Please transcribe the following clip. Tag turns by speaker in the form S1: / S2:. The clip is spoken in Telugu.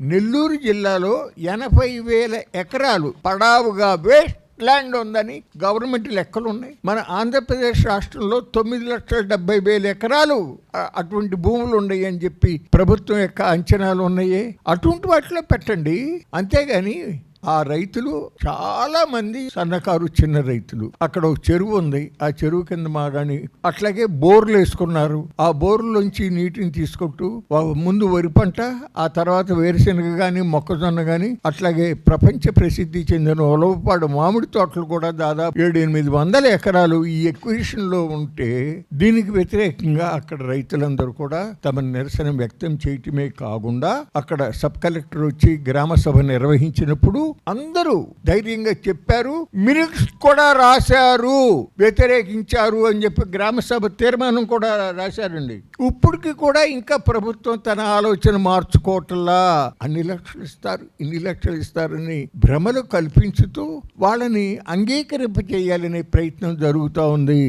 S1: నెల్లూరు జిల్లాలో ఎనభై వేల ఎకరాలు పడావుగా వేస్ట్ ల్యాండ్ ఉందని గవర్నమెంట్ లెక్కలు ఉన్నాయి. మన ఆంధ్రప్రదేశ్ రాష్ట్రంలో తొమ్మిది లక్షల డెబ్బై వేల ఎకరాలు అటువంటి భూములు ఉన్నాయి అని చెప్పి ప్రభుత్వం యొక్క అంచనాలు ఉన్నాయి. అటువంటి వాటిలో పెట్టండి. అంతేగాని ఆ రైతులు చాలా మంది సన్నకారు చిన్న రైతులు. అక్కడ ఒక చెరువు ఉంది. ఆ చెరువు కింద మాగాని అట్లాగే బోర్లు వేసుకున్నారు. ఆ బోర్లోంచి నీటిని తీసుకుంటూ ముందు వరి పంట ఆ తర్వాత వేరుశెనగ కానీ మొక్కజొన్న కానీ అట్లాగే ప్రపంచ ప్రసిద్ధి చెందిన ఉలవపాడు మామిడి తోటలు కూడా దాదాపు ఏడు ఎనిమిది వందల ఎకరాలు ఈ ఎక్విజిషన్లో ఉంటే దీనికి వ్యతిరేకంగా అక్కడ రైతులందరూ కూడా తమ నిరసన వ్యక్తం చేయటమే కాకుండా అక్కడ సబ్ కలెక్టర్ వచ్చి గ్రామ సభ నిర్వహించినప్పుడు అందరూ ధైర్యంగా చెప్పారు మినిట్స్ కూడా రాశారు వ్యతిరేకించారు అని చెప్పి గ్రామసభ తీర్మానం కూడా రాశారండి. ఇప్పటికి కూడా ఇంకా ప్రభుత్వం తన ఆలోచన మార్చుకోవట్లా? అన్ని లక్షలు ఇస్తారు ఇన్ని లక్షలు ఇస్తారని భ్రమలు కల్పించుతూ వాళ్ళని అంగీకరింప చేయాలనే ప్రయత్నం జరుగుతూ ఉంది